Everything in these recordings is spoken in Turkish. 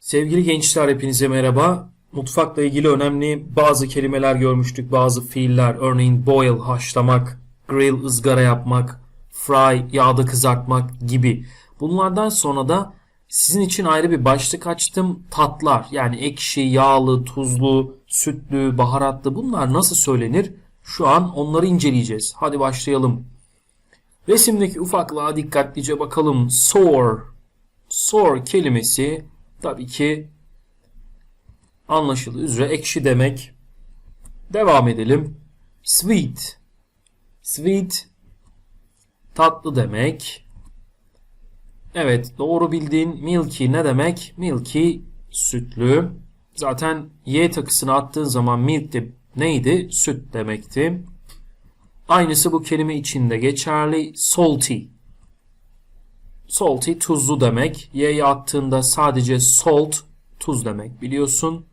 Sevgili gençler hepinize merhaba. Mutfakla ilgili önemli bazı kelimeler görmüştük, bazı fiiller. Örneğin boil, haşlamak, grill, ızgara yapmak, fry, yağda kızartmak gibi. Bunlardan sonra da sizin için ayrı bir başlık açtım. Tatlar yani ekşi, yağlı, tuzlu, sütlü, baharatlı bunlar nasıl söylenir? Şu an onları inceleyeceğiz. Hadi başlayalım. Resimdeki ufaklığa dikkatlice bakalım. Sour. Sour kelimesi tabii ki anlaşıldığı üzere ekşi demek. Devam edelim. Sweet. Sweet tatlı demek. Evet doğru bildiğin milky ne demek? Milky sütlü. Zaten y takısını attığın zaman milk de neydi? Süt demekti. Aynısı bu kelime içinde geçerli. Salty. Salty tuzlu demek. Y'ye attığında sadece salt tuz demek biliyorsun.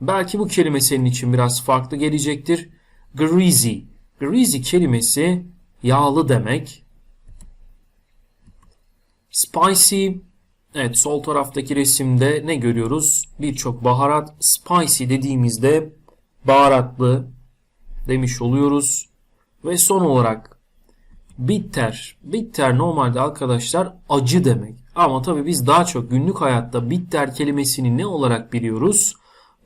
Belki bu kelime senin için biraz farklı gelecektir. Greasy. Greasy kelimesi yağlı demek. Spicy. Evet sol taraftaki resimde ne görüyoruz? Birçok baharat. Spicy dediğimizde baharatlı demiş oluyoruz. Ve son olarak bitter. Bitter normalde arkadaşlar acı demek. Ama tabii biz daha çok günlük hayatta bitter kelimesini ne olarak biliyoruz?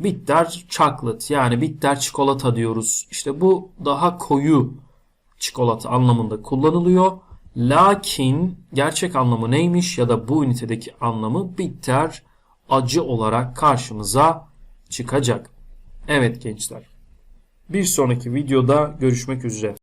Bitter chocolate yani bitter çikolata diyoruz. İşte bu daha koyu çikolata anlamında kullanılıyor. Lakin gerçek anlamı neymiş ya da bu ünitedeki anlamı bitter acı olarak karşımıza çıkacak. Evet gençler. Bir sonraki videoda görüşmek üzere.